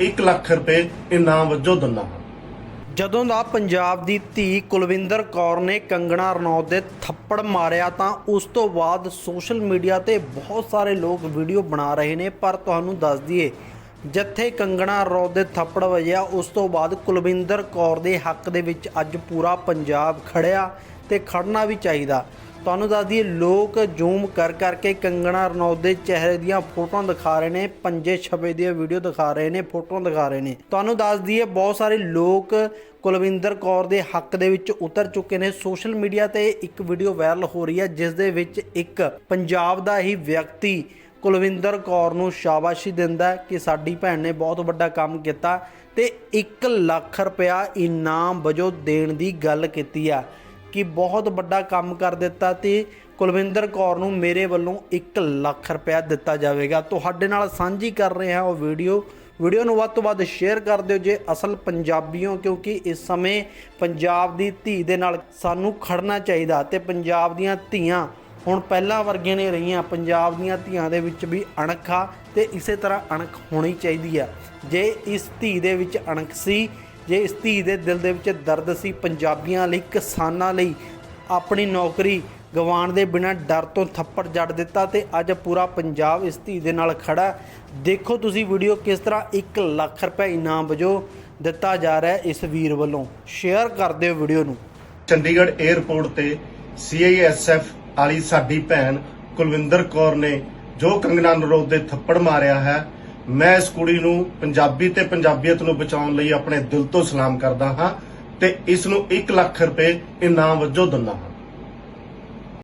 1 ਲੱਖ ਰੁਪਏ ਇਨਾਮ ਵਜੋਂ ਦਿੰਦਾ ਹਾਂ। ਜਦੋਂ ਦਾ ਪੰਜਾਬ ਦੀ ਧੀ ਕੁਲਵਿੰਦਰ ਕੌਰ ਨੇ ਕੰਗਣਾ ਰਣੌਤ ਦੇ ਥੱਪੜ ਮਾਰਿਆ ਤਾਂ ਉਸ ਤੋਂ ਬਾਅਦ ਸੋਸ਼ਲ ਮੀਡੀਆ ਤੇ ਬਹੁਤ ਸਾਰੇ ਲੋਕ ਵੀਡੀਓ ਬਣਾ ਰਹੇ ਨੇ, ਪਰ ਤੁਹਾਨੂੰ ਦੱਸ ਦਈਏ, ਜਿੱਥੇ ਕੰਗਣਾ ਰਣੌਤ ਦੇ ਥੱਪੜ ਵਜਿਆ, ਉਸ ਤੋਂ ਬਾਅਦ ਕੁਲਵਿੰਦਰ ਕੌਰ ਦੇ ਹੱਕ ਦੇ ਵਿੱਚ ਅੱਜ ਪੂਰਾ ਪੰਜਾਬ ਖੜਿਆ ਤੇ ਖੜਨਾ ਵੀ ਚਾਹੀਦਾ। ਤੁਹਾਨੂੰ ਦੱਸ ਦਈਏ, ਲੋਕ ਜ਼ੂਮ ਕਰ ਕਰਕੇ ਕੰਗਣਾ ਰਣੌਤ ਦੇ ਚਿਹਰੇ ਦੀਆਂ ਫੋਟੋਆਂ ਦਿਖਾ ਰਹੇ ਨੇ, ਪੰਜੇ ਛਪੇ ਦੀਆਂ ਵੀਡੀਓ ਦਿਖਾ ਰਹੇ ਨੇ, ਫੋਟੋਆਂ ਦਿਖਾ ਰਹੇ ਨੇ। ਤੁਹਾਨੂੰ ਦੱਸ ਦਈਏ, ਬਹੁਤ ਸਾਰੇ ਲੋਕ ਕੁਲਵਿੰਦਰ ਕੌਰ ਦੇ ਹੱਕ ਦੇ ਵਿੱਚ ਉਤਰ ਚੁੱਕੇ ਨੇ। ਸੋਸ਼ਲ ਮੀਡੀਆ ਤੇ ਇੱਕ ਵੀਡੀਓ ਵਾਇਰਲ ਹੋ ਰਹੀ ਹੈ, ਜਿਸ ਦੇ ਵਿੱਚ ਇੱਕ ਪੰਜਾਬ ਦਾ ਹੀ ਵਿਅਕਤੀ ਕੁਲਵਿੰਦਰ ਕੌਰ ਨੂੰ ਸ਼ਾਬਾਸ਼ੀ ਦਿੰਦਾ ਕਿ ਸਾਡੀ ਭੈਣ ਨੇ ਬਹੁਤ ਵੱਡਾ ਕੰਮ ਕੀਤਾ ਤੇ 1 ਲੱਖ ਰੁਪਇਆ ਇਨਾਮ ਵਜੋਂ ਦੇਣ ਦੀ ਗੱਲ ਕੀਤੀ ਆ। ਕਿ ਬਹੁਤ ਵੱਡਾ ਕੰਮ ਕਰ ਦਿੱਤਾ ਤੇ ਕੁਲਵਿੰਦਰ ਕੌਰ ਨੂੰ ਮੇਰੇ ਵੱਲੋਂ 1 ਲੱਖ ਰੁਪਇਆ ਦਿੱਤਾ ਜਾਵੇਗਾ। ਤੁਹਾਡੇ ਨਾਲ ਸਾਂਝੀ ਕਰ ਰਹੇ ਹਾਂ ਉਹ ਵੀਡੀਓ। ਵੀਡੀਓ ਨੂੰ ਵੱਧ ਤੋਂ ਵੱਧ ਸ਼ੇਅਰ ਕਰ ਦਿਓ ਜੇ ਅਸਲ ਪੰਜਾਬੀਓ ਕਿਉਂਕਿ ਇਸ ਸਮੇਂ ਪੰਜਾਬ ਦੀ ਧੀ ਦੇ ਨਾਲ ਸਾਨੂੰ ਖੜਨਾ ਚਾਹੀਦਾ ਤੇ ਪੰਜਾਬ ਦੀਆਂ ਧੀਆਂ ਹੁਣ ਪਹਿਲਾਂ ਵਰਗੀਆਂ ਨੇ ਰਹੀਆਂ। ਪੰਜਾਬ ਦੀਆਂ ਧੀਆਂ ਦੇ ਵਿੱਚ ਵੀ ਅਣਖ ਆ ਤੇ ਇਸੇ ਤਰ੍ਹਾਂ ਅਣਖ ਹੋਣੀ ਚਾਹੀਦੀ ਆ। ਜੇ ਇਸ ਧੀ ਦੇ ਵਿੱਚ ਅਣਖ ਸੀ ਜੇ ਇਸ ਧੀ ਦੇ ਦਿਲ ਦੇ ਵਿੱਚ ਦਰਦ ਸੀ, ਪੰਜਾਬੀਆਂ ਲਈ, ਕਿਸਾਨਾਂ ਲਈ ਆਪਣੀ ਨੌਕਰੀ ਗਵਾਉਣ ਦੇ ਬਿਨਾਂ ਡਰ ਤੋਂ ਥੱਪੜ ਜੜ ਦਿੱਤਾ ਤੇ ਅੱਜ ਪੂਰਾ ਪੰਜਾਬ ਇਸ ਧੀ ਦੇ ਨਾਲ ਖੜਾ ਦੇਖੋ ਤੁਸੀਂ ਵੀਡੀਓ ਕਿਸ ਤਰ੍ਹਾਂ 1 ਲੱਖ ਰੁਪਏ ਇਨਾਮ ਵਜੋਂ ਦਿੱਤਾ ਜਾ ਰਿਹਾ ਇਸ ਵੀਰ ਵੱਲੋਂ। ਸ਼ੇਅਰ ਕਰ ਦਿਓ ਵੀਡੀਓ ਨੂੰ। ਚੰਡੀਗੜ੍ਹ 에ਅਰਪੋਰਟ ਤੇ ਸੀਆਈਐਸਐਫ ਵਾਲੀ ਸਾਡੀ ਭੈਣ ਕੁਲਵਿੰਦਰ ਕੌਰ ਨੇ ਜੋ ਕੰਗਨਾ ਨਰੋਦ ਦੇ ਥੱਪੜ ਮਾਰਿਆ ਹੈ ਮੈਂ ਇਸ ਕੁੜੀ ਨੂੰ ਪੰਜਾਬੀ ਤੇ ਪੰਜਾਬੀਅਤ ਨੂੰ ਬਚਾਉਣ ਲਈ ਆਪਣੇ ਦਿਲ ਤੋਂ ਸਲਾਮ ਕਰਦਾ ਹਾਂ ਤੇ ਇਸ ਨੂੰ 1 ਲੱਖ ਰੁਪਏ ਇਨਾਮ ਵਜੋਂ ਦਿੰਦਾ ਹਾਂ।